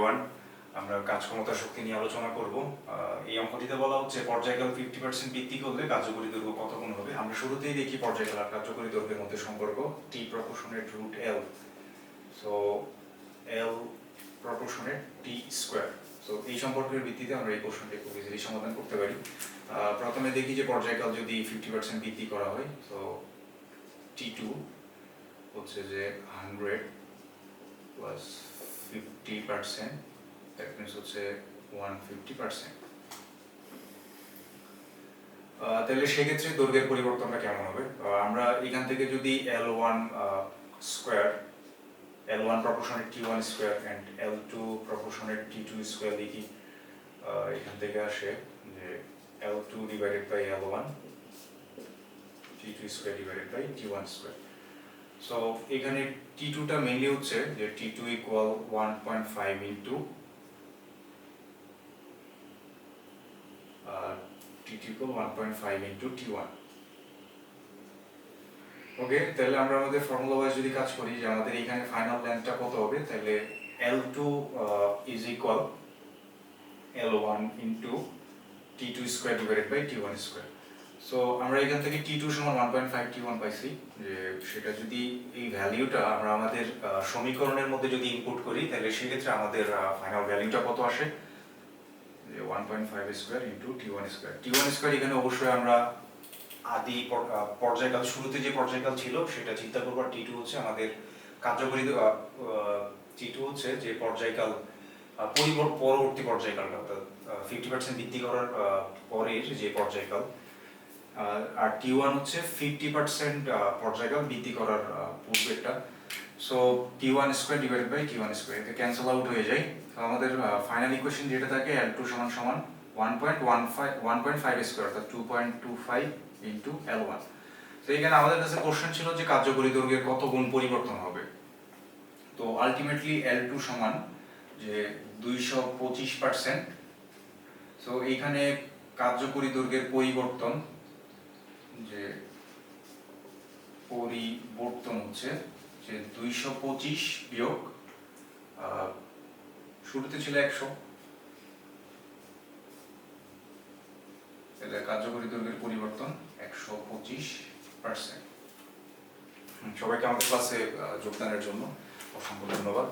Everyone আমরা কাজ ক্ষমতা শক্তি নিয়ে আলোচনা করব। এই অঙ্কটিতে বলা হচ্ছে পর্যায়কাল ফিফটি পার্সেন্ট বৃদ্ধি করলে কার্যকরী দৈর্ঘ্য কত গুণ হবে? আমরা শুরুতেই দেখি পর্যায়কাল আর কার্যকরী দৈর্ঘ্যের মধ্যে সম্পর্ক T proportional root L so L proportional T square so এই সম্পর্কের ভিত্তিতে আমরা এই কোশ্চেনটি খুব ইজিলি সমাধান করতে পারি। প্রথমে দেখি যে পর্যায়কাল যদি ফিফটি পার্সেন্ট বৃদ্ধি করা হয় তো টি টু হচ্ছে যে hundred plus fifty percent that means হচ্ছে ওয়ান ফিফটি পার্সেন্ট তাহলে সেক্ষেত্রে দৈর্ঘ্যের পরিবর্তনটা কেমন হবে? আমরা এখান থেকে যদি L one square L one প্রপোর্শনের T one square and L two প্রপোর্শনের T two square লিখি এখান থেকে আসে যে L two divided by L one T two square divided by T one square so এখানে টি টুটা মেনলি হচ্ছে যে T two equal one point five into T two equal one point five into T one okay তাহলে আমরা আমাদের formula wise যদি কাজ করি যে আমাদের এখানে ফাইনাল লেন্থটা কত হবে, তাহলে L two is equal L one into T two square divided by T one square so আমরা এখান থেকে টি টু সমান one point five T one পাইছি। যে সেটা যদি এই ভ্যালিউটা আমরা আমাদের সমীকরণের মধ্যে যদি ইনপুট করি, তাহলে সেক্ষেত্রে আমাদের ফাইনাল ভ্যালিউটা কত আসে? যে one point five square into T one square T one square এখানে অবশ্যই আমরা আদি পর্যায়কাল, শুরুতে যে পর্যায়কাল ছিল, সেটা চিন্তা করব আর টি টু হচ্ছে আমাদের কার্যকরী টি টু হচ্ছে যে পর্যায়কাল পরবর্তী পর্যায়কালটা, অর্থাৎ ফিফটি পার্সেন্ট বৃদ্ধি করার পরের যে পর্যায়কাল আর টি ওয়ান হচ্ছে ফিফটি পার্সেন্ট পর্যায়কাল বৃদ্ধি করার পূর্বেরটা। So T one square divided by T one square এতে ক্যান্সেল আউট হয়ে যায়। তো আমাদের ফাইনাল ইকুয়েশন যেটা থাকে এল টু সমান সমান one point one five one point five square অর্থাৎ two point two five into L one তো এখানে আমাদের কাছে কোশ্চেন ছিল যে কার্যকরী দৈর্ঘ্যের কত গুণ পরিবর্তন হবে। তো আলটিমেটলি এল টু সমান যে দুইশো পঁচিশ পার্সেন্ট সো এইখানে কার্যকরী দৈর্ঘ্যের পরিবর্তন যে পরিবর্তন হচ্ছে, যে দুইশো পঁচিশ বিয়োগ শুরুতে ছিল একশো। তাহলে কার্যকরী দৈর্ঘ্যের পরিবর্তন, একশো পঁচিশ পার্সেন্ট সবাইকে আমাদের ক্লাসে যোগদানের জন্য অসংখ্য ধন্যবাদ।